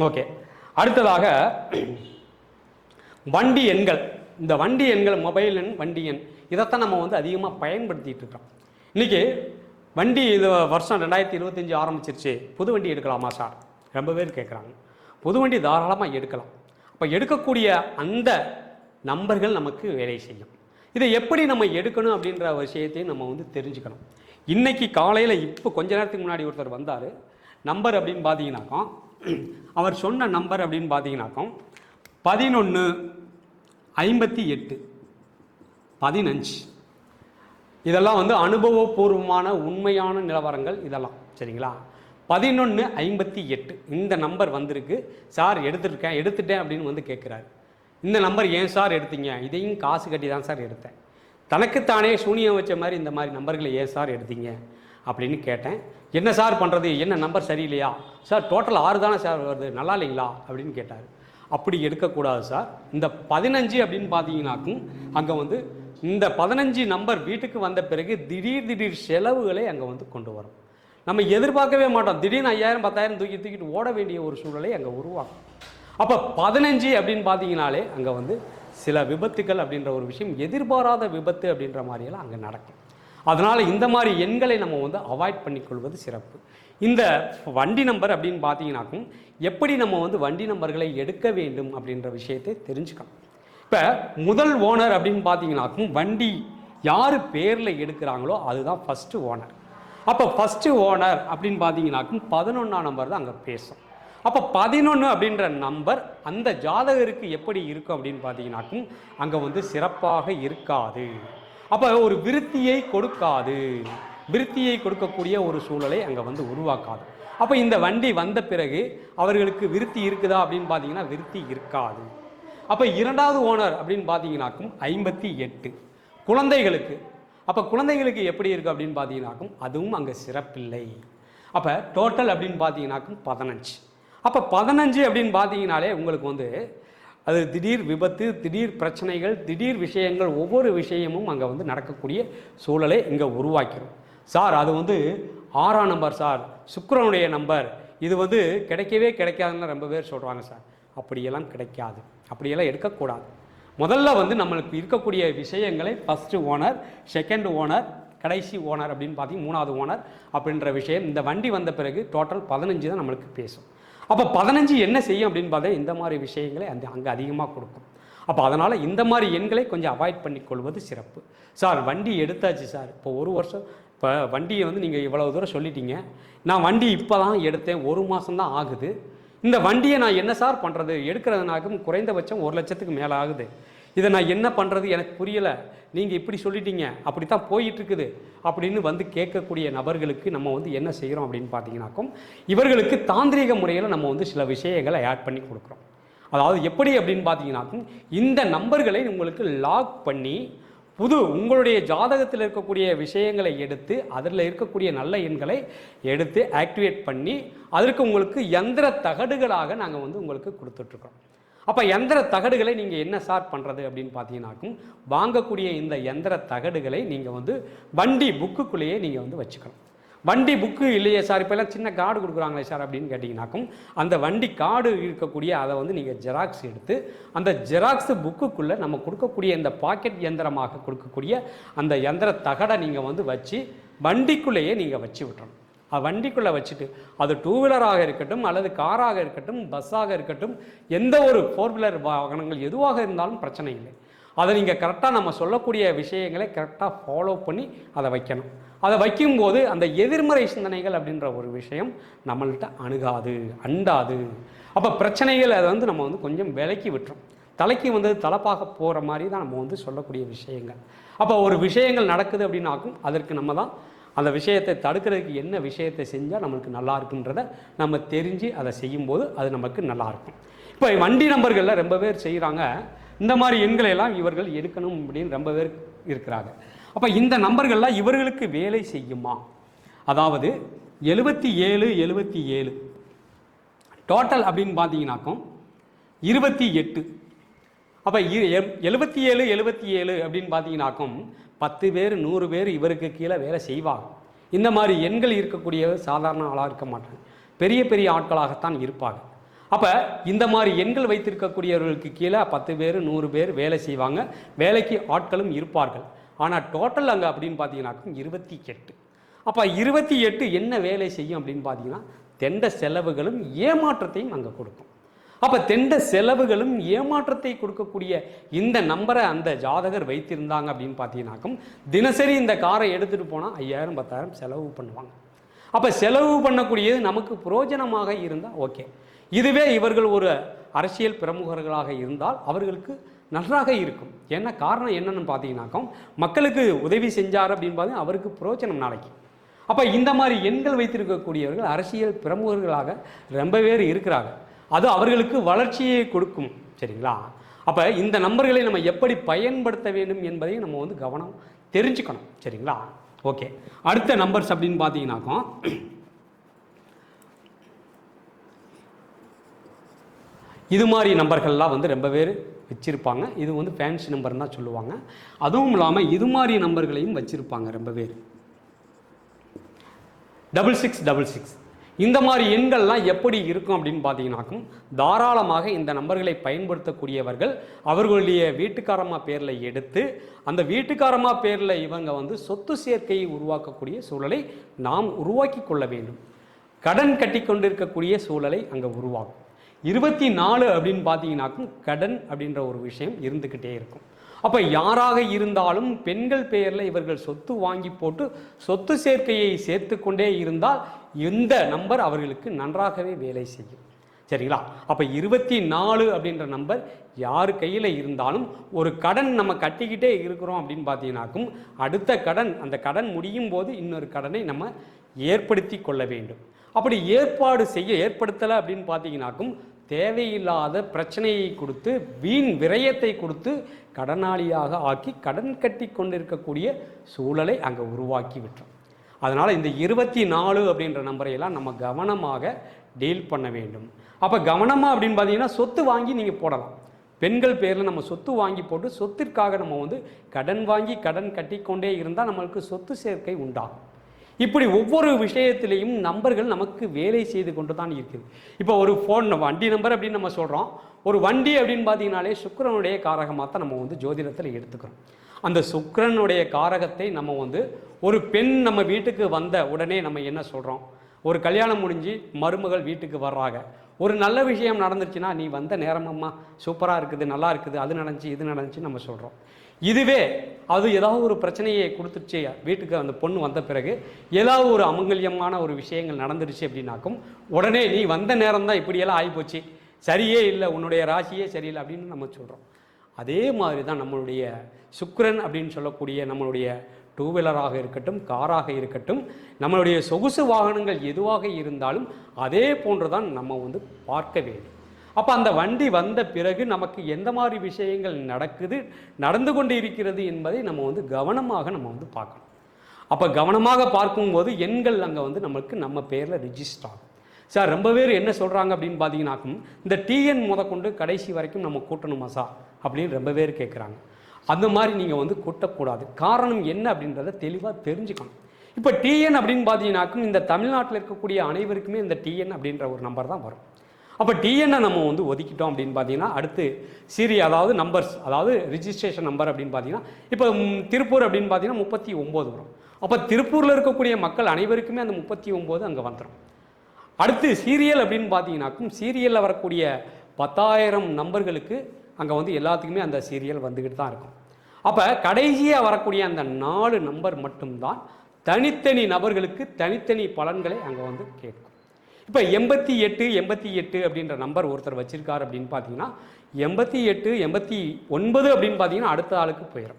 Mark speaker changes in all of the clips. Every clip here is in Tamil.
Speaker 1: ஓகே. அடுத்ததாக வண்டி எண்கள். இந்த வண்டி எண்கள் மொபைல் எண் வண்டி எண் இதைத்தான் நம்ம வந்து அதிகமாக பயன்படுத்திட்டு இருக்கிறோம் இன்றைக்கி வண்டி இது வருஷம் ரெண்டாயிரத்தி இருபத்தஞ்சி ஆரம்பிச்சிருச்சு. புது வண்டி எடுக்கலாமா சார்? ரொம்ப பேர் கேட்குறாங்க புது வண்டி தாராளமாக எடுக்கலாம். அப்போ எடுக்கக்கூடிய அந்த நம்பர்கள் நமக்கு வேலை செய்யும். இதை எப்படி நம்ம எடுக்கணும் அப்படின்ற விஷயத்தையும் நம்ம வந்து தெரிஞ்சுக்கணும். இன்றைக்கி காலையில் இப்போ கொஞ்ச நேரத்துக்கு முன்னாடி ஒருத்தர் வந்தார். நம்பர் அப்படின்னு பார்த்தீங்கன்னாக்கா அவர் சொன்ன நம்பர் அப்படின்னு பார்த்தீங்கன்னாக்கோ பதினொன்று ஐம்பத்தி எட்டு பதினஞ்சு. இதெல்லாம் வந்து அனுபவபூர்வமான உண்மையான நிலவரங்கள் இதெல்லாம். சரிங்களா? பதினொன்று ஐம்பத்தி எட்டு. இந்த நம்பர் வந்திருக்கு. சார் எடுத்துருக்கேன். எடுத்துட்டேன் அப்படின்னு வந்து கேட்குறாரு. இந்த நம்பர் ஏன் சார் எடுத்தீங்க? இதையும் காசு கட்டி தான் சார் எடுத்தேன். தனக்குத்தானே சூனியம் வச்ச மாதிரி இந்த மாதிரி நம்பர்களை ஏன் சார் எடுத்தீங்க? அப்படின்னு கேட்டேன். என்ன சார் பண்ணுறது என்ன நம்பர் சரியில்லையா? சார் டோட்டல் ஆறு தானே சார் வருது. நல்லா இல்லைங்களா? அப்படின்னு கேட்டார். அப்படி எடுக்கக்கூடாது சார். இந்த பதினஞ்சு அப்படின்னு பார்த்தீங்கன்னாக்கும் அங்கே வந்து இந்த பதினஞ்சு நம்பர் வீட்டுக்கு வந்த பிறகு திடீர் திடீர் செலவுகளை அங்கே வந்து கொண்டு வரும். நம்ம எதிர்பார்க்கவே மாட்டோம். திடீர்னு ஐயாயிரம் பத்தாயிரம் தூக்கி தூக்கிட்டு ஓட வேண்டிய ஒரு சூழலை அங்கே உருவாக்கும். அப்போ பதினஞ்சு அப்படின்னு பார்த்தீங்கனாலே அங்கே வந்து சில விபத்துக்கள் அப்படின்ற ஒரு விஷயம் எதிர்பாராத விபத்து அப்படின்ற மாதிரியெல்லாம் அங்கே நடக்கும். அதனால் இந்த மாதிரி எண்களை நம்ம வந்து அவாய்ட் பண்ணிக்கொள்வது சிறப்பு. இந்த வண்டி நம்பர் அப்படின்னு பார்த்தீங்கன்னாக்கும் எப்படி நம்ம வந்து வண்டி நம்பர்களை எடுக்க வேண்டும் அப்படின்ற விஷயத்தை தெரிஞ்சுக்கலாம். இப்போ முதல் ஓனர் அப்படின்னு பார்த்தீங்கன்னாக்கும் வண்டி யார் பேரில் எடுக்கிறாங்களோ அதுதான் ஃபஸ்ட்டு ஓனர் அப்போ ஃபஸ்ட்டு ஓனர் அப்படின்னு பார்த்தீங்கன்னாக்கும் பதினொன்றாம் நம்பர் தான் அங்கே பேசும். அப்போ பதினொன்று அப்படின்ற நம்பர் அந்த ஜாதகருக்கு எப்படி இருக்கும் அப்படின்னு பார்த்தீங்கன்னாக்கும் அங்கே வந்து சிறப்பாக இருக்காது. அப்போ ஒரு விருத்தியை கொடுக்காது. விருத்தியை கொடுக்கக்கூடிய ஒரு சூழலை அங்கே வந்து உருவாக்காது. அப்போ இந்த வண்டி வந்த பிறகு அவர்களுக்கு விருத்தி இருக்குதா அப்படின்னு பார்த்தீங்கன்னா விருத்தி இருக்காது. அப்போ இரண்டாவது ஓனர் அப்படின்னு பார்த்தீங்கன்னாக்கும் ஐம்பத்தி எட்டு. குழந்தைகளுக்கு. அப்போ குழந்தைகளுக்கு எப்படி இருக்குது அப்படின்னு பார்த்தீங்கன்னாக்கும் அதுவும் அங்கே சிறப்பில்லை. அப்போ டோட்டல் அப்படின்னு பார்த்தீங்கன்னாக்கும் பதினஞ்சு. அப்போ பதினஞ்சு அப்படின்னு பார்த்தீங்கனாலே உங்களுக்கு வந்து அது திடீர் விபத்து திடீர் பிரச்சனைகள் திடீர் விஷயங்கள் ஒவ்வொரு விஷயமும் அங்கே வந்து நடக்கக்கூடிய சூழலை இங்கே உருவாக்கிடும் சார் அது வந்து ஆறாம் நம்பர் சார் சுக்கரனுடைய நம்பர். இது வந்து கிடைக்கவே கிடைக்காதுன்னு ரொம்ப பேர் சொல்கிறாங்க சார். அப்படியெல்லாம் கிடைக்காது. அப்படியெல்லாம் எடுக்கக்கூடாது. முதல்ல வந்து நம்மளுக்கு இருக்கக்கூடிய விஷயங்களை ஃபஸ்ட்டு ஓனர் செகண்ட் ஓனர் கடைசி ஓனர் அப்படின்னு பார்த்தீங்கன்னா மூணாவது ஓனர் அப்படின்ற விஷயம். இந்த வண்டி வந்த பிறகு டோட்டல் பதினஞ்சு தான் நம்மளுக்கு பேசும். அப்போ பதினஞ்சு என்ன செய்யும் அப்படின்னு பார்த்தா இந்த மாதிரி விஷயங்களை அந்த அங்கே அதிகமாக கொடுக்கும். அப்போ அதனால் இந்த மாதிரி எண்களை கொஞ்சம் அவாய்ட் பண்ணிக்கொள்வது சிறப்பு. சார் வண்டி எடுத்தாச்சு சார். இப்போ ஒரு வருஷம் இப்போ வண்டியை வந்து நீங்கள் இவ்வளோ தூரம் சொல்லிட்டீங்க. நான் வண்டி இப்போ தான் எடுத்தேன். ஒரு மாதம் தான் ஆகுது. இந்த வண்டியை நான் என்ன சார் பண்ணுறது எடுக்கிறதுனாக்கும் குறைந்தபட்சம் ஒரு லட்சத்துக்கு மேலே ஆகுது இதை நான் என்ன பண்ணுறது எனக்கு புரியலை. நீங்கள் இப்படி சொல்லிட்டீங்க. அப்படி தான் போயிட்டுருக்குது. அப்படின்னு வந்து கேட்கக்கூடிய நபர்களுக்கு நம்ம வந்து என்ன செய்கிறோம் அப்படின்னு பார்த்தீங்கன்னாக்கும் இவர்களுக்கு தாந்திரீக முறையில் நம்ம வந்து சில விஷயங்களை ஆட் பண்ணி கொடுக்குறோம். அதாவது எப்படி அப்படின்னு பார்த்தீங்கன்னாக்கும் இந்த நம்பர்களை உங்களுக்கு லாக் பண்ணி புது உங்களுடைய ஜாதகத்தில் இருக்கக்கூடிய விஷயங்களை எடுத்து அதில் இருக்கக்கூடிய நல்ல எண்களை எடுத்து ஆக்டிவேட் பண்ணி அதற்கு உங்களுக்கு எந்திர தகடுகளாக நாங்கள் வந்து உங்களுக்கு கொடுத்துட்ருக்கோம் அப்போ எந்திர தகடுகளை நீங்கள் என்ன சார் பண்ணுறது அப்படின்னு பார்த்தீங்கன்னாக்கும் வாங்கக்கூடிய இந்த எந்திர தகடுகளை நீங்கள் வந்து வண்டி புக்குக்குள்ளேயே நீங்கள் வந்து வச்சுக்கணும். வண்டி புக்கு இல்லையே சார்? இப்போல்லாம் சின்ன கார்டு கொடுக்குறாங்களே சார் அப்படின்னு கேட்டிங்கனாக்கும் அந்த வண்டி கார்டு இருக்கக்கூடிய அதை வந்து நீங்கள் ஜெராக்ஸ் எடுத்து அந்த ஜெராக்ஸ் புக்குக்குள்ளே நம்ம கொடுக்கக்கூடிய இந்த பாக்கெட் எந்திரமாக கொடுக்கக்கூடிய அந்த எந்திர தகடை நீங்கள் வந்து வச்சு வண்டிக்குள்ளேயே நீங்கள் வச்சு விட்டுறணும். வண்டிக்குள்ளே வச்சுட்டு அது டூ வீலராக இருக்கட்டும் அல்லது காராக இருக்கட்டும் பஸ்ஸாக இருக்கட்டும் எந்த ஒரு ஃபோர் வீலர் வாகனங்கள் எதுவாக இருந்தாலும் பிரச்சனை இல்லை. அதை நீங்கள் கரெக்டாக நம்ம சொல்லக்கூடிய விஷயங்களை கரெக்டாக ஃபாலோ பண்ணி அதை வைக்கணும். அதை வைக்கும்போது அந்த எதிர்மறை சிந்தனைகள் அப்படின்ற ஒரு விஷயம் நம்மள்கிட்ட அணுகாது அண்டாது. அப்போ பிரச்சனைகள் அதை வந்து நம்ம வந்து கொஞ்சம் விலக்கி விட்டுரும். தலைக்கு வந்து தலைப்பாக போகிற மாதிரி தான் நம்ம வந்து சொல்லக்கூடிய விஷயங்கள். அப்போ ஒரு விஷயங்கள் நடக்குது அப்படின்னாக்கும் அதற்கு நம்ம தான் அந்த விஷயத்தை தடுக்கிறதுக்கு என்ன விஷயத்தை செஞ்சால் நம்மளுக்கு நல்லா இருக்குன்றத நம்ம தெரிஞ்சு அதை செய்யும்போது அது நமக்கு நல்லா இருக்கும். இப்போ வண்டி நம்பர்களில் ரொம்ப பேர் செய்கிறாங்க இந்த மாதிரி எண்களை எல்லாம் இவர்கள் எடுக்கணும் அப்படின்னு ரொம்ப பேர் இருக்கிறாங்க. அப்போ இந்த நம்பர்கள்லாம் இவர்களுக்கு வேலை செய்யுமா? அதாவது எழுபத்தி ஏழு எழுபத்தி ஏழு. டோட்டல் அப்படின்னு பார்த்தீங்கன்னாக்கும் இருபத்தி எட்டு. அப்போ எழுபத்தி ஏழு எழுபத்தி ஏழு அப்படின்னு பார்த்தீங்கன்னாக்கும் பத்து பேர் நூறு பேர் இவருக்கு கீழே வேலை செய்வாங்க. இந்த மாதிரி எண்கள் இருக்கக்கூடியவர் சாதாரண ஆளாக இருக்க மாட்டாங்க. பெரிய பெரிய ஆட்களாகத்தான் இருப்பாங்க. அப்போ இந்த மாதிரி எண்கள் வைத்திருக்கக்கூடியவர்களுக்கு கீழே பத்து பேர் நூறு பேர் வேலை செய்வாங்க. வேலைக்கு ஆட்களும் இருப்பார்கள். ஆனால் டோட்டல் அங்கே அப்படின்னு பார்த்தீங்கன்னாக்கும் இருபத்தி எட்டு. அப்போ இருபத்தி எட்டு என்ன வேலை செய்யும் அப்படின்னு பார்த்தீங்கன்னா தெண்ட செலவுகளும் ஏமாற்றத்தையும் அங்கே கொடுக்கும். அப்போ தெண்ட செலவுகளும் ஏமாற்றத்தை கொடுக்கக்கூடிய இந்த நம்பரை அந்த ஜாதகர் வைத்திருந்தாங்க அப்படின்னு பார்த்தீங்கன்னாக்கும் தினசரி இந்த காரை எடுத்துகிட்டு போனால் ஐயாயிரம் பத்தாயிரம் செலவு பண்ணுவாங்க. அப்போ செலவு பண்ணக்கூடியது நமக்கு புரோஜனமாக இருந்தால் ஓகே. இதுவே இவர்கள் ஒரு அரசியல் பிரமுகர்களாக இருந்தால் அவர்களுக்கு நன்றாக இருக்கும். என்ன காரணம் என்னன்னு பார்த்தீங்கன்னாக்கும் மக்களுக்கு உதவி செஞ்சார் அப்படின்னு பார்த்தீங்கன்னா அவருக்கு புரோஜனம் நாளைக்கு. அப்போ இந்த மாதிரி எண்கள் வைத்திருக்கக்கூடியவர்கள் அரசியல் பிரமுகர்களாக ரொம்ப பேர் இருக்கிறாங்க. அது அவர்களுக்கு வளர்ச்சியை கொடுக்கும் சரிங்களா? அப்போ இந்த நம்பர்களை நம்ம எப்படி பயன்படுத்த வேண்டும் என்பதையும் நம்ம வந்து கவனம் தெரிஞ்சுக்கணும் சரிங்களா? ஓகே. அடுத்த நம்பர்ஸ் அப்படின்னு பார்த்தீங்கன்னாக்கோ இது மாதிரி நம்பர்கள்லாம் வந்து ரொம்ப பேர் வச்சுருப்பாங்க. இது வந்து ஃபேன்சி நம்பர் தான் சொல்லுவாங்க. அதுவும் இல்லாமல் இது மாதிரி நம்பர்களையும் வச்சுருப்பாங்க ரொம்ப பேர். டபுள் சிக்ஸ் டபுள் சிக்ஸ் இந்த மாதிரி எண்கள்லாம் எப்படி இருக்கும் அப்படின்னு பார்த்தீங்கன்னாக்கும் தாராளமாக இந்த நம்பர்களை பயன்படுத்தக்கூடியவர்கள் அவர்களுடைய வீட்டுக்காரமா பேரில் எடுத்து அந்த வீட்டுக்காரமா பேரில் இவங்க வந்து சொத்து சேர்க்கையை உருவாக்கக்கூடிய சூழலை நாம் உருவாக்கி கொள்ள வேண்டும். கடன் கட்டி கொண்டிருக்கக்கூடிய சூழலை அங்கே உருவாக்கும். இருபத்தி நாலு அப்படின்னு பார்த்தீங்கன்னாக்கும் கடன் அப்படின்ற ஒரு விஷயம் இருந்துக்கிட்டே இருக்கும். அப்போ யாராக இருந்தாலும் பெண்கள் பெயரில் இவர்கள் சொத்து வாங்கி போட்டு சொத்து சேர்க்கையை சேர்த்து கொண்டே இருந்தால் இந்த நம்பர் அவர்களுக்கு நன்றாகவே வேலை செய்யும். சரிங்களா? அப்போ இருபத்தி நாலு அப்படின்ற நம்பர் யார் கையில் இருந்தாலும் ஒரு கடன் நம்ம கட்டிக்கிட்டே இருக்கிறோம் அப்படின்னு பார்த்தீங்கன்னாக்கும் அடுத்த கடன் அந்த கடன் முடியும் போது இன்னொரு கடனை நம்ம ஏற்படுத்தி கொள்ள வேண்டும். அப்படி ஏற்பாடு செய்ய ஏற்படுத்தலை அப்படின்னு பார்த்தீங்கன்னாக்கும் தேவையில்லாத பிரச்சனையை கொடுத்து வீண் விரயத்தை கொடுத்து கடனாளியாக ஆக்கி கடன் கட்டி கொண்டிருக்கக்கூடிய சூழலை அங்கே உருவாக்கி விட்டோம். அதனால் இந்த இருபத்தி நாலு அப்படின்ற நம்பரையெல்லாம் நம்ம கவனமாக டீல் பண்ண வேண்டும். அப்போ கவனமாக அப்படின்னு பார்த்தீங்கன்னா சொத்து வாங்கி நீங்கள் போடலாம். பெண்கள் பேரில் நம்ம சொத்து வாங்கி போட்டு சொத்திற்காக நம்ம வந்து கடன் வாங்கி கடன் கட்டிக்கொண்டே இருந்தால் நம்மளுக்கு சொத்து சேர்க்கை உண்டாகும். இப்படி ஒவ்வொரு விஷயத்திலையும் நம்பர்கள் நமக்கு வேலை செய்து கொண்டு தான் இருக்குது. இப்போ ஒரு ஃபோன் வண்டி நம்பர் அப்படின்னு நம்ம சொல்கிறோம் ஒரு வண்டி அப்படின்னு பார்த்தீங்கனாலே சுக்கிரனுடைய காரகமாக தான் நம்ம வந்து ஜோதிடத்தில் எடுத்துக்கிறோம். அந்த சுக்கரனுடைய காரகத்தை நம்ம வந்து ஒரு பெண் நம்ம வீட்டுக்கு வந்த உடனே நம்ம என்ன சொல்கிறோம் ஒரு கல்யாணம் முடிஞ்சு மருமகள் வீட்டுக்கு வர்றாங்க. ஒரு நல்ல விஷயம் நடந்துச்சுன்னா நீ வந்த நேரமம்மா சூப்பராக இருக்குது நல்லா இருக்குது அது நடந்துச்சு இது நடந்துச்சு நம்ம சொல்கிறோம் இதுவே அது ஏதாவது ஒரு பிரச்சனையை கொடுத்துருச்சு வீட்டுக்கு அந்த பொண்ணு வந்த பிறகு ஏதாவது ஒரு அமங்கல்யமான ஒரு விஷயங்கள் நடந்துருச்சு அப்படின்னாக்கும் உடனே நீ வந்த நேரம் தான் இப்படியெல்லாம் ஆகிப்போச்சு சரியே இல்லை உன்னுடைய ராசியே சரியில்லை அப்படின்னு நம்ம சொல்கிறோம் அதே மாதிரி தான் நம்மளுடைய சுக்கரன் அப்படின்னு சொல்லக்கூடிய நம்மளுடைய டூ வீலராக இருக்கட்டும் காராக இருக்கட்டும் நம்மளுடைய சொகுசு வாகனங்கள் எதுவாக இருந்தாலும் அதே போன்று தான் நம்ம வந்து பார்க்க வேண்டும். அப்போ அந்த வண்டி வந்த பிறகு நமக்கு எந்த மாதிரி விஷயங்கள் நடக்குது நடந்து கொண்டு இருக்கிறது என்பதை நம்ம வந்து கவனமாக நம்ம வந்து பார்க்கணும். அப்போ கவனமாக பார்க்கும்போது எண்கள் அங்கே வந்து நமக்கு நம்ம பேரில் ரிஜிஸ்டர் ஆகும். சார் ரொம்ப பேர் என்ன சொல்கிறாங்க அப்படின்னு பார்த்தீங்கன்னாக்கும் இந்த டிஎன் முதற்கொண்டு கடைசி வரைக்கும் நம்ம கூட்டணுமா சார்? அப்படின்னு ரொம்ப பேர் கேட்குறாங்க அந்த மாதிரி நீங்கள் வந்து கூட்டக்கூடாது. காரணம் என்ன அப்படின்றத தெளிவாக தெரிஞ்சுக்கணும். இப்போ டிஎன் அப்படின்னு பார்த்தீங்கன்னாக்கும் இந்த தமிழ்நாட்டில் இருக்கக்கூடிய அனைவருக்குமே இந்த டிஎன் அப்படின்ற ஒரு நம்பர் தான் வரும். அப்போ டிஎன்னை நம்ம வந்து ஒதுக்கிட்டோம் அப்படின்னு பார்த்தீங்கன்னா அடுத்து சீரி அதாவது நம்பர்ஸ் அதாவது ரிஜிஸ்ட்ரேஷன் நம்பர் அப்படின்னு பார்த்தீங்கன்னா இப்போ திருப்பூர் அப்படின்னு பார்த்தீங்கன்னா முப்பத்தி ஒம்பது வரும். அப்போ திருப்பூரில் இருக்கக்கூடிய மக்கள் அனைவருக்குமே அந்த முப்பத்தி ஒம்பது அங்கே வந்துடும் அடுத்து சீரியல் அப்படின்னு பார்த்தீங்கன்னாக்கும் சீரியலில் வரக்கூடிய பத்தாயிரம் நம்பர்களுக்கு அங்கே வந்து எல்லாத்துக்குமே அந்த சீரியல் வந்துக்கிட்டு தான் இருக்கும். அப்போ கடைசியாக வரக்கூடிய அந்த நாலு நம்பர் மட்டும்தான் தனித்தனி நபர்களுக்கு தனித்தனி பலன்களை அங்கே வந்து கேட்கும். இப்போ எண்பத்தி எட்டு எண்பத்தி எட்டு அப்படின்ற நம்பர் ஒருத்தர் வச்சிருக்காரு அப்படின்னு பார்த்தீங்கன்னா எண்பத்தி எட்டு எண்பத்தி ஒன்பது அப்படின்னு பார்த்தீங்கன்னா அடுத்த ஆளுக்கு போயிடும்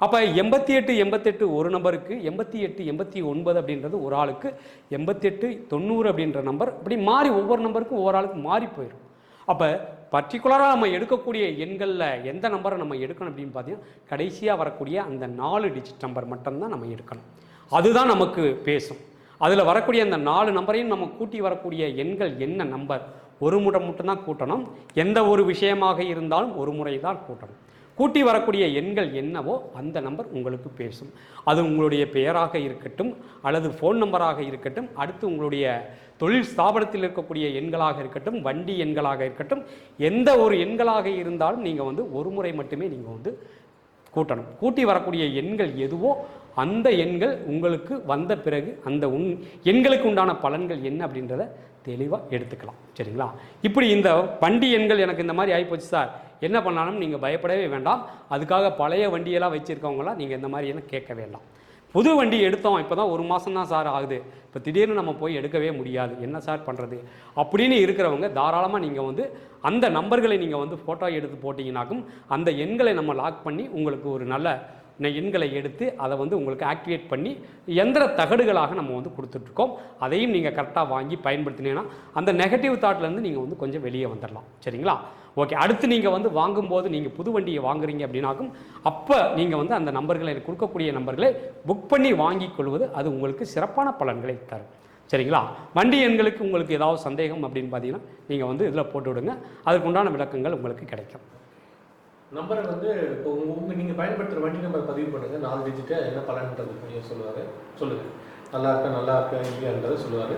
Speaker 1: அப்போ எண்பத்தி எட்டு எண்பத்தெட்டு ஒரு நம்பருக்கு எண்பத்தி எட்டு எண்பத்தி ஒன்பது அப்படின்றது ஒரு ஆளுக்கு எண்பத்தெட்டு தொண்ணூறு அப்படின்ற நம்பர் இப்படி மாறி ஒவ்வொரு நம்பருக்கும் ஒவ்வொரு ஆளுக்கு மாறி போயிடும் அப்போ பர்டிகுலராக நம்ம எடுக்கக்கூடிய எண்களில் எந்த நம்பரை நம்ம எடுக்கணும் அப்படின்னு பார்த்தீங்கன்னா கடைசியாக வரக்கூடிய அந்த நாலு டிஜிட் நம்பர் மட்டும்தான் நம்ம எடுக்கணும். அதுதான் நமக்கு பேசும். அதில் வரக்கூடிய அந்த நாலு நம்பரையும் நம்ம கூட்டி வரக்கூடிய எண்கள் என்ன நம்பர்? ஒரு முறை மட்டும்தான் கூட்டணும். எந்த ஒரு விஷயமாக இருந்தாலும் ஒரு முறை தான் கூட்டணும். கூட்டி வரக்கூடிய எண்கள் என்னவோ அந்த நம்பர் உங்களுக்கு பேசும். அது உங்களுடைய பெயராக இருக்கட்டும் அல்லது ஃபோன் நம்பராக இருக்கட்டும் அடுத்து உங்களுடைய தொழில் ஸ்தாபனத்தில் இருக்கக்கூடிய எண்களாக இருக்கட்டும் வண்டி எண்களாக இருக்கட்டும் எந்த ஒரு எண்களாக இருந்தாலும் நீங்கள் வந்து ஒரு முறை மட்டுமே நீங்கள் வந்து கூட்டணும். கூட்டி வரக்கூடிய எண்கள் எதுவோ அந்த எண்கள் உங்களுக்கு வந்த பிறகு அந்த உன் எண்களுக்கு உண்டான பலன்கள் என்ன அப்படின்றத தெளிவாக எடுத்துக்கலாம். சரிங்களா? இப்படி இந்த வண்டி எண்கள் எனக்கு இந்த மாதிரி ஆகிப்போச்சு சார். என்ன பண்ணாலும் நீங்கள் பயப்படவே வேண்டாம். அதுக்காக பழைய வண்டியெல்லாம் வச்சுருக்கவங்களாம் நீங்கள் இந்த மாதிரி எல்லாம் கேட்க வேண்டாம். புது வண்டி எடுத்தோம் இப்போ தான் ஒரு மாதம் தான் சார் ஆகுது. இப்போ திடீர்னு நம்ம போய் எடுக்கவே முடியாது. என்ன சார் பண்ணுறது அப்படின்னு இருக்கிறவங்க தாராளமாக நீங்கள் வந்து அந்த நம்பர்களை நீங்கள் வந்து ஃபோட்டோ எடுத்து போட்டிங்கனாக்கும் அந்த எண்களை நம்ம லாக் பண்ணி உங்களுக்கு ஒரு நல்ல ந- எண்களை எடுத்து அதை வந்து உங்களுக்கு ஆக்டிவேட் பண்ணி எந்திர தகடுகளாக நம்ம வந்து கொடுத்துட்ருக்கோம். அதையும் நீங்கள் கரெக்டாக வாங்கி பயன்படுத்தினீங்கன்னா அந்த நெகட்டிவ் தாட்லேருந்து நீங்கள் வந்து கொஞ்சம் வெளியே வந்துடலாம். சரிங்களா? ஓகே அடுத்து நீங்கள் வந்து வாங்கும்போது நீங்கள் புது வண்டியை வாங்குறீங்க அப்படின்னாக்கும் அப்போ நீங்கள் வந்து அந்த நம்பர்களை கொடுக்கக்கூடிய நம்பர்களை புக் பண்ணி வாங்கி கொள்வது அது உங்களுக்கு சிறப்பான பலன்களை தரும். சரிங்களா? வண்டி எண்களுக்கு உங்களுக்கு ஏதாவது சந்தேகம் அப்படின்னு பார்த்தீங்கன்னா நீங்கள் வந்து இதில் போட்டு விடுங்க. அதுக்கு உண்டான விளக்கங்கள் உங்களுக்கு கிடைக்கும்.
Speaker 2: நம்பரை வந்து இப்போ உங்கள் நீங்கள் பயன்படுத்துகிற வண்டி நம்பர் பதிவு பண்ணுங்க. நாலு டிஜிட்டை என்ன பலன்றது ஐயா சொல்லுவார். சொல்லுங்கள் நல்லா இருக்கா நல்லா இருக்கா இல்லையான்றதை சொல்லுவார்.